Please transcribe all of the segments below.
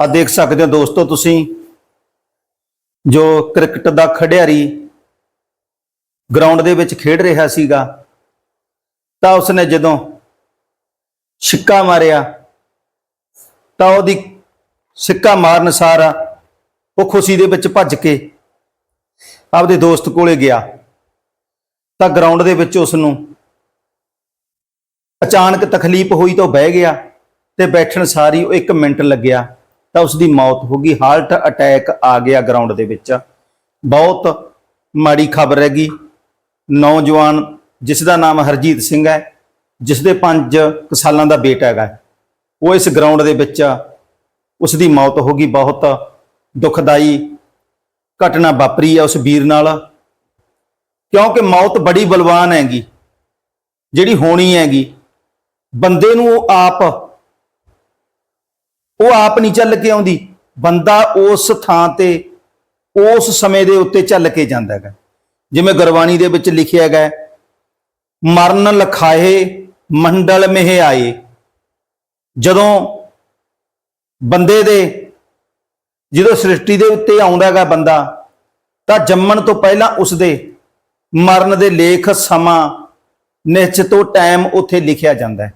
ਆ ਦੇਖ ਸਕਦੇ ਹੋ ਦੋਸਤੋ ਤੁਸੀਂ, ਜੋ ਕ੍ਰਿਕਟ ਦਾ ਖਿਡਾਰੀ ਗਰਾਊਂਡ ਦੇ ਵਿੱਚ ਖੇਡ ਰਿਹਾ ਸੀਗਾ, ਤਾਂ ਉਸਨੇ ਜਦੋਂ ਛਿੱਕਾ ਮਾਰਿਆ, ਤਾਂ ਉਹਦੀ ਸਿੱਕਾ ਮਾਰਨ ਸਾਰਾ ਉਹ ਖੁਸ਼ੀ ਦੇ ਵਿੱਚ ਭੱਜ ਕੇ ਆਪਦੇ ਦੋਸਤ ਕੋਲੇ ਗਿਆ। ਤਾਂ ਗਰਾਊਂਡ ਦੇ ਵਿੱਚ ਉਸ ਨੂੰ ਅਚਾਨਕ ਤਕਲੀਫ ਹੋਈ ਤਾਂ ਬਹਿ ਗਿਆ ਤੇ ਬੈਠਣ ਸਾਰੀ ਉਹ 1 ਮਿੰਟ ਲੱਗਿਆ। ਤਾਂ ਉਸ ਦੀ ਮੌਤ ਹੋ ਗਈ। ਹਾਰਟ ਅਟੈਕ ਆ ਗਿਆ ਗਰਾਊਂਡ ਦੇ ਵਿੱਚ। ਬਹੁਤ ਮਾੜੀ ਖਬਰ ਹੈਗੀ। ਨੌਜਵਾਨ, ਜਿਸ ਦਾ ਨਾਮ ਹਰਜੀਤ ਸਿੰਘ ਹੈ, ਜਿਸ ਦੇ 5 ਸਾਲਾਂ ਦਾ ਬੇਟਾ ਹੈਗਾ। ਉਹ ਇਸ ਗਰਾਊਂਡ ਦੇ ਵਿੱਚ ਉਸ ਦੀ ਮੌਤ ਹੋ ਗਈ। ਬਹੁਤ ਦੁਖਦਾਈ ਘਟਨਾ ਵਾਪਰੀ ਹੈ ਉਸ ਵੀਰ ਨਾਲ। ਕਿਉਂਕਿ ਮੌਤ ਬੜੀ ਬਲਵਾਨ ਹੈਗੀ। ਜਿਹੜੀ ਹੋਣੀ ਹੈਗੀ। ਬੰਦੇ ਨੂੰ ਉਹ ਆਪ ਉਹ ਆਪ ਨਹੀਂ ਚੱਲ ਕੇ ਆਉਂਦੀ। ਬੰਦਾ ਉਸ ਥਾਂ ਤੇ, ਉਸ ਸਮੇਂ ਦੇ ਉੱਤੇ ਚੱਲ ਕੇ ਜਾਂਦਾ ਹੈਗਾ। ਜਿਵੇਂ ਗੁਰਬਾਣੀ ਦੇ ਵਿੱਚ ਲਿਖਿਆ ਹੈਗਾ ਮਰਨ ਲਖਾਏ, ਮੰਡਲ ਮਹਿ ਆਏ। ਜਦੋਂ ਬੰਦੇ ਦੇ, ਜਦੋਂ ਸ੍ਰਿਸ਼ਟੀ ਦੇ ਉੱਤੇ ਆਉਂਦਾ ਹੈਗਾ ਬੰਦਾ, ਤਾਂ ਜੰਮਣ ਤੋਂ ਪਹਿਲਾਂ ਉਸ ਦੇ ਮਰਨ ਦੇ ਲੇਖ ਸਮਾਂ, ਨਿਸ਼ਚਿਤ ਉਹ ਟਾਈਮ ਉੱਥੇ ਲਿਖਿਆ ਜਾਂਦਾ ਹੈ।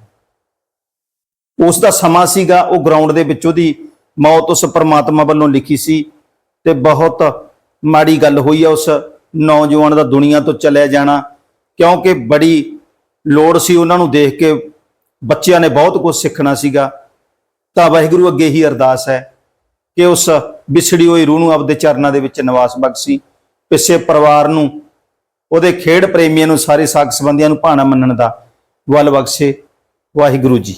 ਉਸ ਦਾ ਸਮਾਂ ਸੀਗਾ, ਉਹ ਗਰਾਊਂਡ ਦੇ ਵਿੱਚ ਉਹਦੀ ਮੌਤ ਉਸ ਪਰਮਾਤਮਾ ਵੱਲੋਂ ਲਿਖੀ ਸੀ ਤੇ ਬਹੁਤ ਮਾੜੀ ਗੱਲ ਹੋਈ ਆ ਉਸ ਨੌਜਵਾਨ ਦਾ ਦੁਨੀਆ ਤੋਂ ਚਲਿਆ ਜਾਣਾ, ਕਿਉਂਕਿ ਬੜੀ ਲੋੜ ਸੀ ਉਹਨਾਂ ਨੂੰ ਦੇਖ ਕੇ, ਬੱਚਿਆਂ ਨੇ ਬਹੁਤ ਕੁਝ ਸਿੱਖਣਾ ਸੀਗਾ। ਤਾਂ ਵਾਹਿਗੁਰੂ ਅੱਗੇ ਹੀ ਅਰਦਾਸ ਹੈ ਕਿ ਉਸ ਵਿਛੜੀ ਹੋਈ ਰੂਹ ਨੂੰ ਆਪਦੇ ਚਰਨਾਂ ਦੇ ਵਿੱਚ ਨਿਵਾਸ ਬਖਸ਼ੀ, ਪਿੱਛੇ ਪਰਿਵਾਰ ਨੂੰ, ਉਹਦੇ ਖੇਡ ਪ੍ਰੇਮੀਆਂ ਨੂੰ, ਸਾਰੇ ਸਾਕ ਸੰਬੰਧੀਆਂ ਨੂੰ ਭਾਣਾ ਮੰਨਣ ਦਾ ਵੱਲ ਬਖਸ਼ੇ। ਵਾਹਿਗੁਰੂ ਜੀ